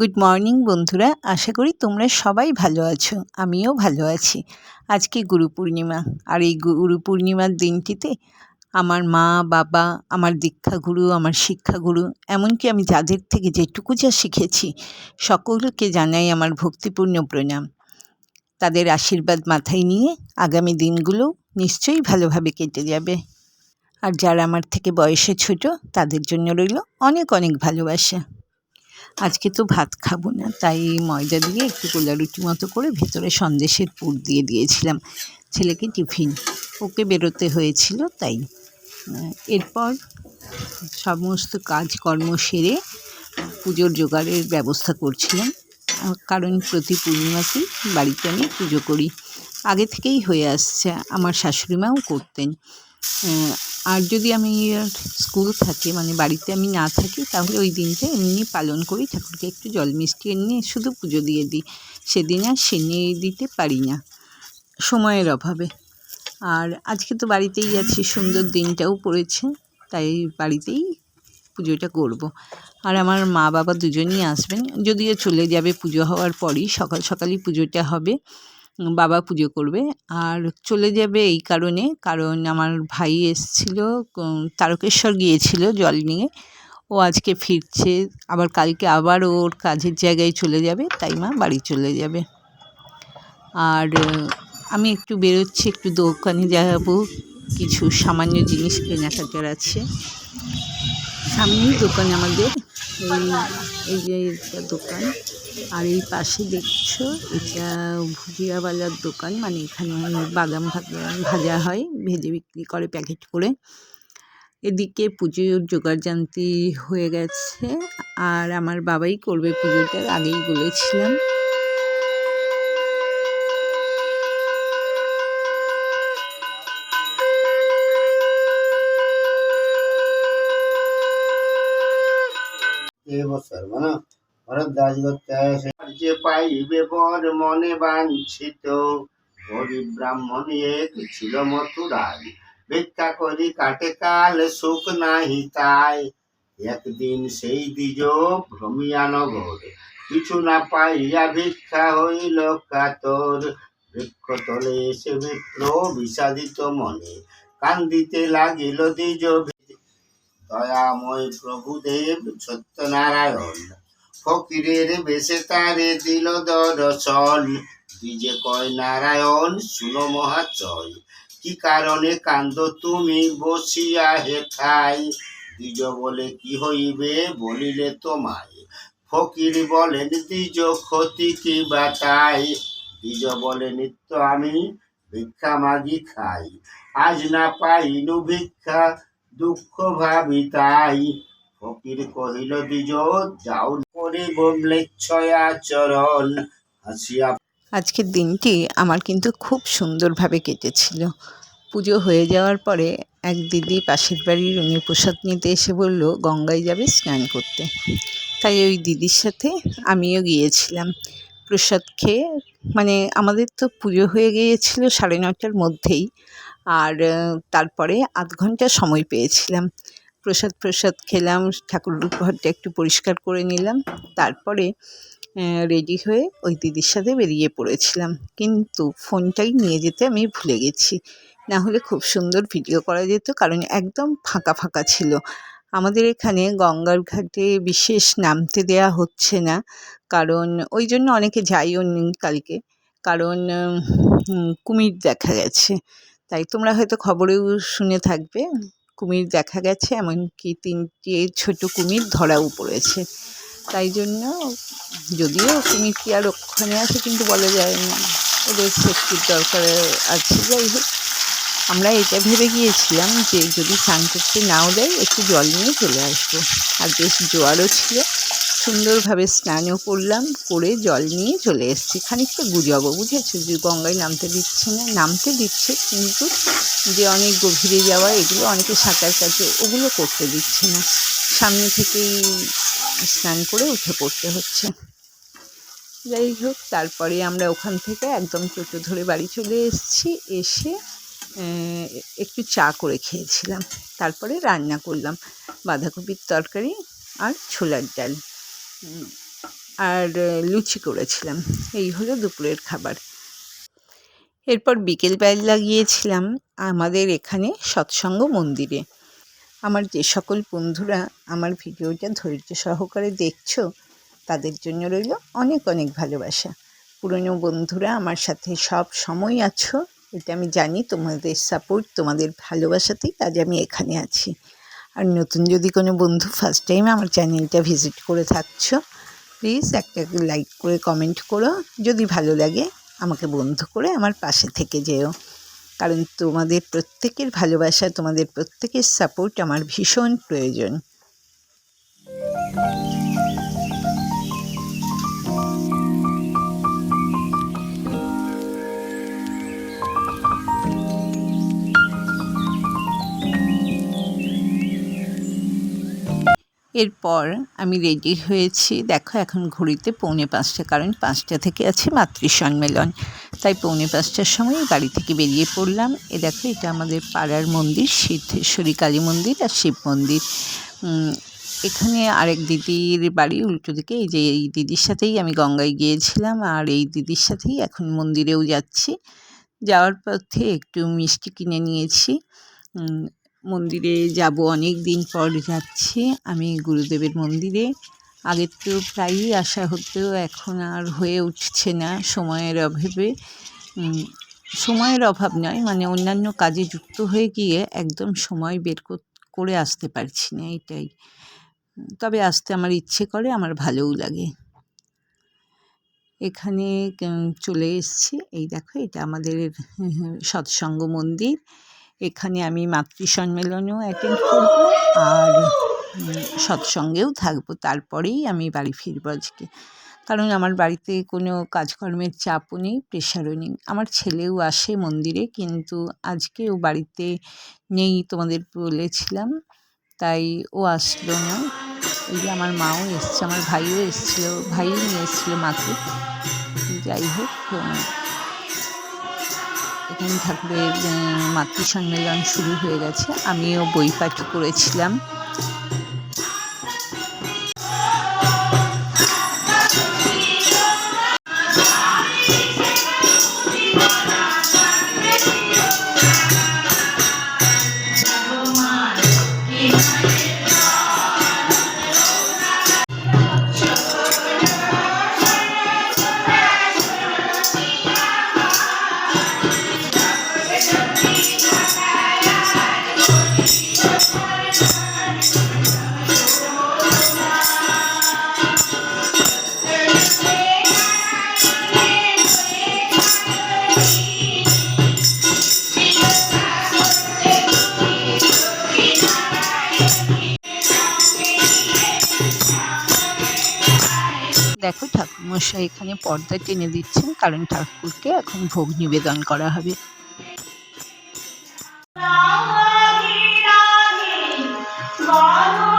Good morning বন্ধুরা। আশা করি তোমরা সবাই ভালো আছো। আমিও ভালো আছি। আজকে গুরু পূর্ণিমা। আর এই গুরু পূর্ণিমার দিনটিতে আমার মা, বাবা, আমার দীক্ষাগুরু, আমার শিক্ষাগুরু, এমনকি আমি যাদের থেকে যেটুকু যা শিখেছি, সকলকে জানাই আমার ভক্তিপূর্ণ প্রণাম। তাদের আশীর্বাদ মাথায় নিয়ে আগামী দিনগুলো নিশ্চয়ই ভালোভাবে কেটে যাবে। আর যারা আমার থেকে বয়সে ছোট, তাদের জন্য রইল অনেক অনেক ভালোবাসা। আজকে তো ভাত খাব না, তাই ময়দা দিয়ে একটু কোলা রুটি মতো করে ভেতরে সন্দেশের পুর দিয়ে দিয়েছিলাম। ছেলেকে টিফিন, ওকে বেরোতে হয়েছিল, তাই। এরপর সমস্ত কাজকর্ম সেরে পুজোর জোগাড়ের ব্যবস্থা করছিলাম কারণ প্রতি পূর্ণিমাতেই বাড়িতে আমি পুজো করি। আগে থেকেই হয়ে আসছে, আমার শাশুড়ি মাও করতেন আর যদি আমি স্কুল থাকে মানে বাড়িতে আমি না থাকি, তাহলে ওই দিনটা এমনি পালন করি, ঠাকুরকে একটু জল মিষ্টি এনে শুধু পুজো দিয়ে দিই। সেদিন আর সেনে দিতে পারি না, সময়ের অভাবে। আর আজকে তো বাড়িতেই আছি, সুন্দর দিনটাও পড়েছে, তাই বাড়িতেই পুজোটা করব। আর আমার মা বাবা দুজনই আসবেন, যদিও চলে যাবে পুজো হওয়ার পরই, সকাল সকালই পুজোটা হবে। বাবা পুজো করবে। আর চলে যাবে এই কারণে, কারণ আমার ভাই এসছিল তারকেশ্বর গিয়েছিল জল নিয়ে। ও আজকে ফিরছে, আবার কালকে আবার ওর কাজের জায়গায় চলে যাবে, তাই মা বাড়ি চলে যাবে। আর আমি একটু বেরোচ্ছি, একটু দোকানে যাব, কিছু সামান্য জিনিস কেনাকাটার আছে। সামনেই দোকান আমাদের, এই যে দোকান। আর এই পাশে দেখছ, এটা ভুজিয়াওয়ালার দোকান। মানে এখানে বাদাম ভাজা হয়, ভেজে বিক্রি করে প্যাকেট করে। এদিকে পুজোর জোগাড় জানতি হয়ে গেছে। আর আমার বাবাই করবে পুজোটা আগেই বলেছিলাম। ভরদ্বাজ যে পাইবে বর মনে বাঞ্ছিত। গরিব ব্রাহ্মণ এক ছিল মথুরায় ভিক্ষা করি কাটে কাল, সুখ নাহি তাই। একদিন সেই দ্বিজ ভ্রমিয়া নগর, কিছু না পাইয়া ভিক্ষা হইল কাতর। বৃক্ষ তলে এসে মিত্র বিষাদিত মনে, কান্দিতে লাগিল দ্বিজ দয়াময় প্রভুদেব সত্যনারায়ণ ফকিরের বেশে তারে দিল দর্শন। দিজে কয়, নারায়ণ, শুনো মহাচয় কি কারণে কান্দ তুমি বসিয়া হেঠাই দ্বিজ বলে, কি হইবে বলিলে তোমায় ফকির বলেন, দ্বিজ ক্ষতি কি বা তাই? দ্বিজ বলে, নিত্য আমি ভিক্ষা মাগি খাই। আজ না পাইনু ভিক্ষা, দুঃখ ভাবি তাই। ফকির কহিল, দ্বিজ, যাও করে চরণ হাসিয়া আজকের দিনটি আমার কিন্তু খুব সুন্দরভাবে কেটেছিল। পুজো হয়ে যাওয়ার পরে এক দিদি পাশের বাড়ির উনি প্রসাদ নিতে এসে বলল, গঙ্গায় যাবে স্নান করতে। তাই ওই দিদির সাথে আমিও গিয়েছিলাম। প্রসাদ খেয়ে মানে আমাদের তো পুজো হয়ে গিয়েছিল সাড়ে নটার মধ্যেই, আর তারপরে আধ ঘণ্টা সময় পেয়েছিলাম। প্রসাদ প্রসাদ খেলাম ঠাকুর ঘরটা একটু পরিষ্কার করে নিলাম। তারপরে রেডি হয়ে ওই দিদির সাথে বেরিয়ে পড়েছিলাম। কিন্তু ফোনটাই নিয়ে যেতে আমি ভুলে গেছি। না হলে খুব সুন্দর ভিডিও করা যেত, কারণ একদম ফাঁকা ফাঁকা ছিল। আমাদের এখানে গঙ্গার ঘাটে বিশেষ নামতে দেয়া হচ্ছে না, কারণ ওই জন্য অনেকে যাইও কালকে। কারণ কুমির দেখা গেছে। তাই তোমরা হয়তো খবরেও শুনে থাকবে। কুমির দেখা গেছে, এমনকি তিনটি ছোট কুমির ধরাও পড়েছে। তাই জন্য যদিও কুমির কি আর ওখানে আছে কিন্তু বলা যায় না। ওদের সেফটির দরকার আছে, যাই হোক। আমরা এটা ভেবে গিয়েছিলাম যে যদি স্নান করতে নাও দেয়, একটু জল নিয়ে চলে আসব। আর বেশ জোয়ারও ছিল। সুন্দরভাবে স্নানও করলাম, করে জল নিয়ে চলে এসেছি। খানিকটা গুজবও বুঝেছ? যে গঙ্গায় নামতে দিচ্ছে না, নামতে দিচ্ছে কিন্তু যে অনেক গভীরে যাওয়া, এগুলো অনেকে সাঁতার কাটে, ওগুলো করতে দিচ্ছে না। সামনে থেকেই স্নান করে উঠে পড়তে হচ্ছে। যাই হোক, তারপরে আমরা ওখান থেকে একদম টোটো ধরে বাড়ি চলে এসেছি। এসে একটু চা করে খেয়েছিলাম। তারপরে রান্না করলাম। বাঁধাকপির তরকারি আর ছোলার ডাল। আর লুচি করেছিলাম। এই হলো দুপুরের খাবার। এরপর বিকেলবেলা গিয়েছিলাম আমাদের এখানে সৎসঙ্গ মন্দিরে। আমার যে সকল বন্ধুরা আমার ভিডিওটা ধৈর্য সহকারে দেখছ, তাদের জন্য রইল অনেক অনেক ভালোবাসা। পুরনো বন্ধুরা আমার সাথে সব সময় আছো, এটা আমি জানি তোমাদের সাপোর্ট তোমাদের ভালোবাসাতেই আজ আমি এখানে আছি। আর নতুন যদি কোনো বন্ধু ফার্স্ট টাইম আমার চ্যানেলটা ভিজিট করে থাকছো প্লিজ একটা লাইক করে কমেন্ট করো। যদি ভালো লাগে, আমাকে বন্ধু করে আমার পাশে থেকে যেও। কারণ তোমাদের প্রত্যেকের ভালোবাসা, তোমাদের প্রত্যেকের সাপোর্ট আমার ভীষণ প্রয়োজন। এরপর আমি রেডি হয়েছি। দেখো, এখন ঘড়িতে পৌনে পাঁচটা, কারণ পাঁচটা থেকে আছে মাতৃ সম্মেলন তাই পৌনে পাঁচটার সময় গাড়ি থেকে বেরিয়ে পড়লাম। এ দেখো, এটা আমাদের পাড়ার মন্দির, সিদ্ধেশ্বরী কালী মন্দির আর শিব মন্দির। এখানে আরেক দিদির বাড়ি, উল্টো দিকে। এই যে, এই দিদির সাথেই আমি গঙ্গায় গিয়েছিলাম আর এই দিদির সাথেই এখন মন্দিরেও যাচ্ছি। যাওয়ার পথে একটু মিষ্টি কিনে নিয়েছি। মন্দিরে যাব অনেক দিন পর যাচ্ছি। আমি গুরুদেবের মন্দিরে। আগে তো প্রায়ই আসা হতো, এখন আর হয়ে উঠছে না সময়ের অভাবে। সময়ের অভাব নয় মানে অন্যান্য কাজে যুক্ত হয়ে গিয়ে একদম সময় বের করে আসতে পারছি না, এটাই। তবে আসতে আমার ইচ্ছে করে, আমার ভালোও লাগে। এখানে চলে এসছি। এই দেখো, এটা আমাদের সৎসঙ্গ মন্দির। এখানে আমি মাতৃ সম্মেলনেও অ্যাটেন্ড করব আর সৎসঙ্গেও থাকব। তারপরেই আমি বাড়ি ফিরবো আজকে। কারণ আমার বাড়িতে কোনো কাজকর্মের চাপও নেই প্রেশারও নেই। আমার ছেলেও আসে মন্দিরে, কিন্তু আজকে ও বাড়িতে নেই তোমাদের বলেছিলাম, তাই ও আসলো না। এই যে আমার মাও এসছে, আমার ভাইও এসেছিল ভাই নিয়ে এসেছিল মাকে। যাই হোক এখানে ঠাকুরের মাতৃ সম্মেলন শুরু হয়ে গেছে। আমিও বই পাঠ করেছিলাম। দেখো মশাই এখানে পর্দা টেনে দিচ্ছেন কারণ ঠাকুরকে এখন ভোগ নিবেদন করা হবে Bye.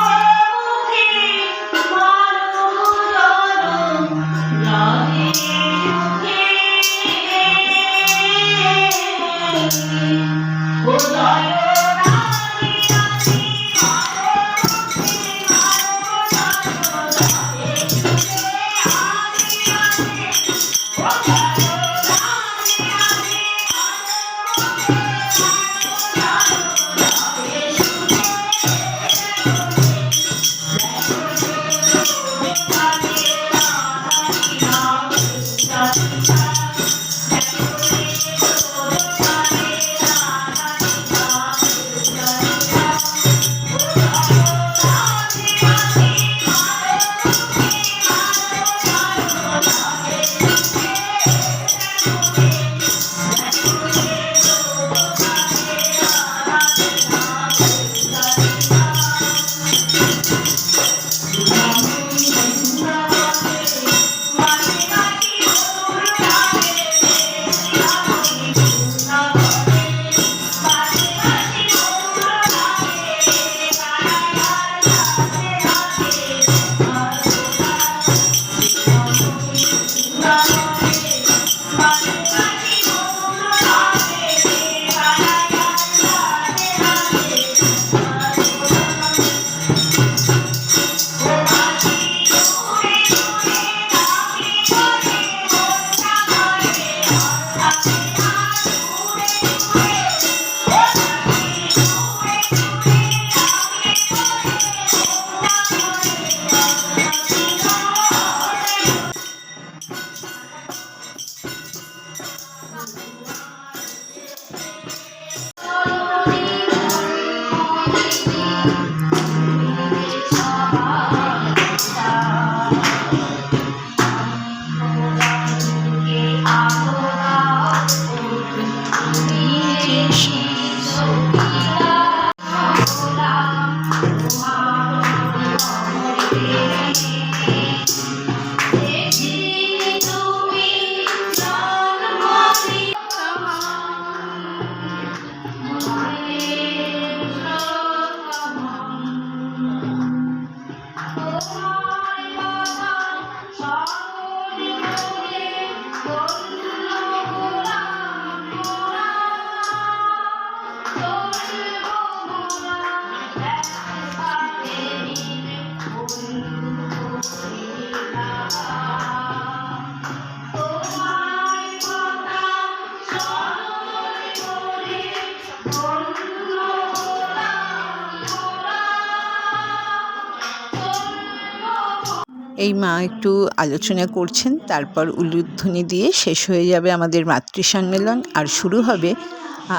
এই মা একটু আলোচনা করছেন, তারপর উলুধ্বনি দিয়ে শেষ হয়ে যাবে আমাদের মাতৃ সম্মেলন আর শুরু হবে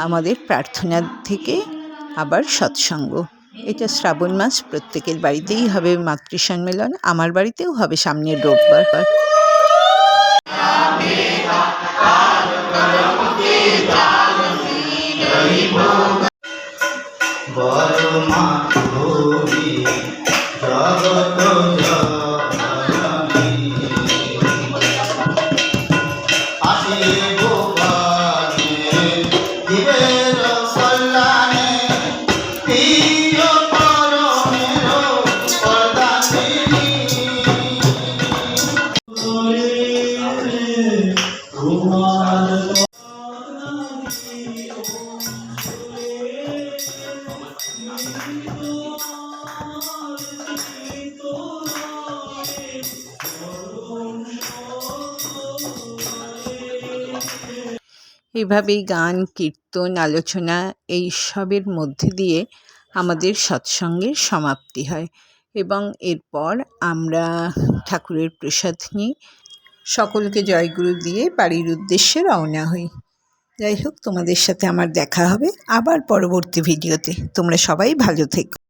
আমাদের প্রার্থনা থেকে আবার সৎসঙ্গ। এটা শ্রাবণ মাস, প্রত্যেকের বাড়িতেই হবে মাতৃ সম্মেলন আমার বাড়িতেও হবে সামনের রোববার। মাধবী জগত এভাবেই গান, কীর্তন, আলোচনা এই সবের মধ্যে দিয়ে আমাদের সৎসঙ্গের সমাপ্তি হয় এবং এরপর আমরা ঠাকুরের প্রসাদ নিই। সকলকে জয়গুরু দিয়ে বাড়ির উদ্দেশ্যে রওনা হই। যাই হোক, তোমাদের সাথে আমার দেখা হবে আবার পরবর্তী ভিডিওতে। তোমরা সবাই ভালো থেকো।